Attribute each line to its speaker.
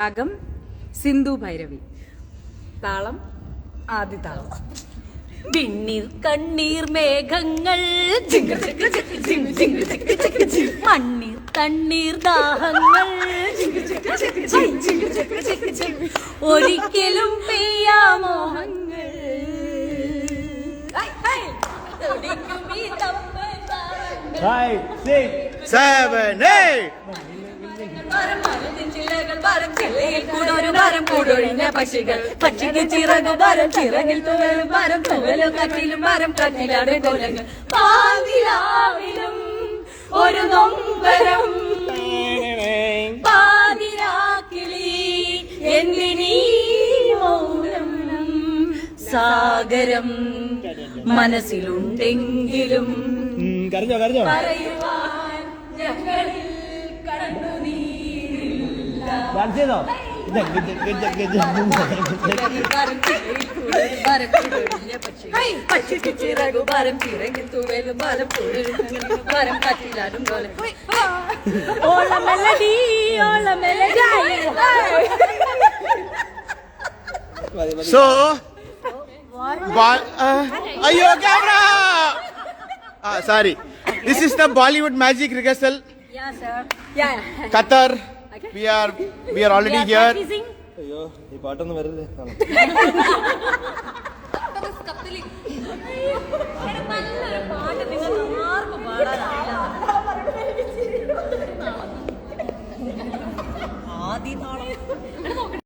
Speaker 1: രാഗം സിന്ധു ഭൈരവി. താളം ആദ്യ താളം.
Speaker 2: വിണ്ണീർ കണ്ണീർ മേഘങ്ങൾ. മണ്ണീർ തണ്ണീർ ദാഹങ്ങൾ. ഒരിക്കലും പെയ്യാമോഹങ്ങൾ
Speaker 3: Five, six,
Speaker 4: seven, eight.
Speaker 2: ചിറകു ചിറകിൽ പാതിരാവിലും ഒരു നൊമ്പരം. പാതിരാക്കിളി മൗനം? സാഗരം മനസ്സിലുണ്ടെങ്കിലും പറയുവാൻ ഞങ്ങൾ घर दे दो जग जग जग जग जग
Speaker 4: So, are you a camera? Ah, sorry. This is the Bollywood magic rehearsal.
Speaker 2: Yeah, sir. Yeah.
Speaker 4: Qatar. We are we are already
Speaker 2: here
Speaker 3: അയ്യോ ഈ പാട്ടൊന്നും വരരുത്. ആദ്യ നാളം